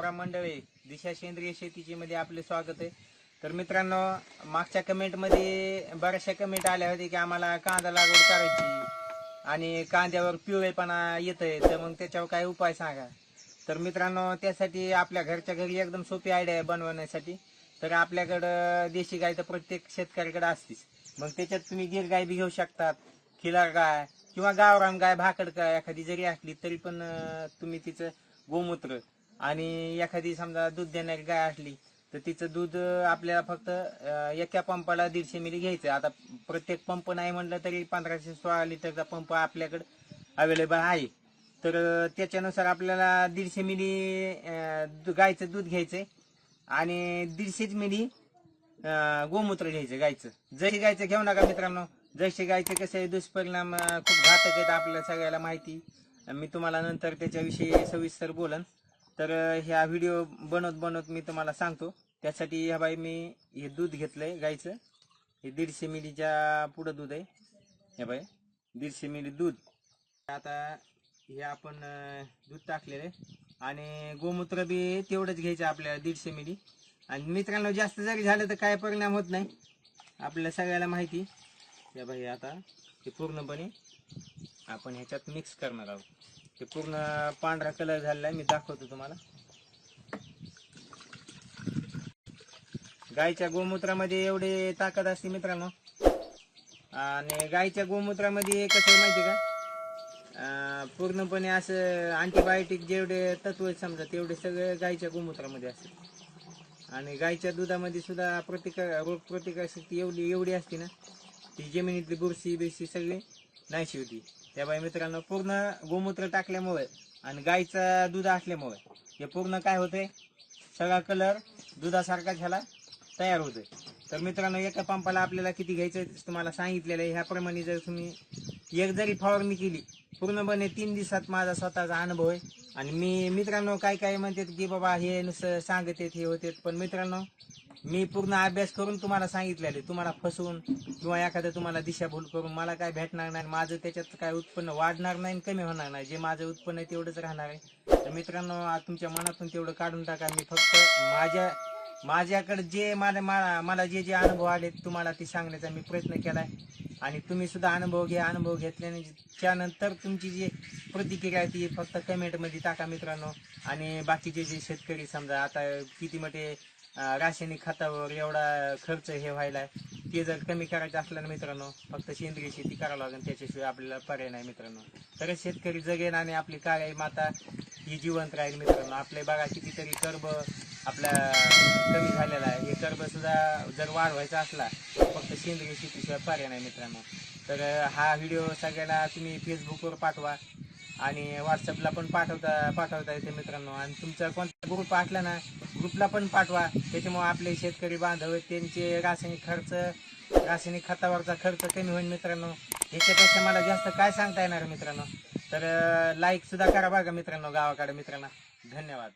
राम मंडळे दिशा सेंद्रिय शेतीची मध्ये आपले स्वागत आहे. तर मित्रांनो मागच्या कमेंटमध्ये बऱ्याचशा कमेंट आल्या होत्या की आम्हाला कांदा लागवड करायची आणि कांद्यावर पिवळेपणा येतंय तर मग त्याच्यावर काय उपाय सांगा? तर मित्रांनो त्यासाठी आपल्या घरच्या घरी एकदम सोपी आयडिया आहे बनवण्यासाठी. तर आपल्याकडं देशी गाय तर प्रत्येक शेतकऱ्याकडे असतीच. मग त्याच्यात तुम्ही गिर गाय बी घेऊ शकतात खिलार गाय किंवा गावरान गाय भाकड गाय एखादी जरी असली तरी पण तुम्ही तिचं गोमूत्र आणि एखादी समजा दूध देणारी गाय असली तर तिचं दूध आपल्याला फक्त एका पंपाला दीडशे मिली घ्यायचं. आता प्रत्येक पंप नाही म्हणलं तरी पंधराशे सोळा लिटरचा पंप आपल्याकडे अवेलेबल आहे. तर त्याच्यानुसार आपल्याला दीडशे मिली दु- गायचं दूध घ्यायचंय. आणि दीडशेच मिली गोमूत्र घ्यायचं गायचं. जशी गायचं घेऊ नका मित्रांनो. जशी गायचे कसे दुष्परिणाम खूप घातक आहेत आपल्याला सगळ्याला माहिती. मी तुम्हाला नंतर त्याच्याविषयी सविस्तर बोलन. तर ह्या व्हिडिओ बनवत बनवत मी तुम्हाला सांगतो. त्यासाठी ह्या बाई मी हे दूध घेतलंय गाईचं. हे दीडशे मिलीच्या पुढं दूध आहे. ह्या बाई दीडशे मिली दूध. आता हे आपण दूध टाकलेलं आहे. आणि गोमूत्र बी तेवढंच घ्यायचं आपल्याला दीडशे मिली. आणि मित्रांनो जास्त जरी झालं तर काय परिणाम होत नाही. आपल्याला सगळ्याला माहिती. या बाई आता हे पूर्णपणे आपण ह्याच्यात मिक्स करणार आहोत. ते पूर्ण पांढरा कलर झालेला आहे मी दाखवतो तुम्हाला. गायच्या गोमूत्रामध्ये एवढे ताकद असते मित्रांनो. आणि गायच्या गोमूत्रामध्ये कसं आहे माहिती का? पूर्णपणे असं अँटीबायोटिक जेवढे तत्व आहेत समजा तेवढे सगळे गायच्या गोमूत्रामध्ये असते आणि गायच्या दुधामध्ये सुद्धा प्रतिकार रोग प्रतिकार शक्ती एवढी एवढी असते ना ती जमिनीतली बुरशी बिरशी सगळी नाहीशी होती त्यामुळे मित्रांनो पूर्ण गोमूत्र टाकल्यामुळे आणि गायचं दूध असल्यामुळे हे पूर्ण काय होते? सगळा कलर दुधासारखा ह्याला तयार होतोय तर मित्रांनो एका पंपाला आपल्याला किती घ्यायचं आहे तुम्हाला सांगितलेलं आहे. ह्याप्रमाणे जर तुम्ही एक जरी फवारणी केली पूर्णपणे तीन दिवसात माझा स्वतःचा अनुभव आहे. आणि मी मित्रांनो काय काय म्हणतात की बाबा हे नुसतं सांगत आहेत हे होते पण मित्रांनो मी पूर्ण अभ्यास करून तुम्हाला सांगितलेले. तुम्हाला फसवून किंवा एखादं तुम्हाला दिशाभूल करून मला काय भेटणार नाही माझं त्याच्यात काय उत्पन्न वाढणार नाही आणि कमी होणार नाही. जे माझं उत्पन्न आहे तेवढंच राहणार आहे. तर मित्रांनो तुमच्या मनातून तेवढं काढून टाका. मी फक्त माझ्या माझ्याकडे जे मला मला मला जे जे अनुभव आले तुम्हाला ते सांगण्याचा मी प्रयत्न केलाय. आणि तुम्ही सुद्धा अनुभव घ्या. अनुभव घेतल्याने त्यानंतर तुमची जी प्रतिक्रिया आहे ती फक्त कमेंटमध्ये टाका मित्रांनो. आणि बाकीचे जे शेतकरी समजा आता किती मोठे रासायनिक खतावर एवढा खर्च हे व्हायला ते जर कमी करायचं असलं ना मित्रांनो फक्त सेंद्रिय शेती करावं लागेल त्याच्याशिवाय आपल्याला पर्याय नाही मित्रांनो. तरच शेतकरी जगेन आणि आपली काळाई माता ही जिवंत राहील मित्रांनो. आपले बघा कितीतरी कर्ब आपला कमी झालेला आहे. हे कर्ब सुद्धा जर वाढवायचा असला तर फक्त सेंद्रिय शेतीशिवाय पर्याय नाही मित्रांनो. तर हा व्हिडिओ सगळ्यांना तुम्ही फेसबुकवर पाठवा आणि व्हॉट्सअपला पण पाठवता पाठवता येते मित्रांनो. आणि तुमचा कोणता ग्रुप असला ना ग्रुपला पण पाठवा. त्याच्यामुळे आपले शेतकरी बांधव त्यांचे रासायनिक खर्च रासायनिक खतावरचा खर्च कमी होईल मित्रांनो. याच्यापेक्षा मला जास्त काय सांगता येणार मित्रांनो? तर लाईकसुद्धा करा बघा मित्रांनो गावाकडे मित्रांनो. धन्यवाद.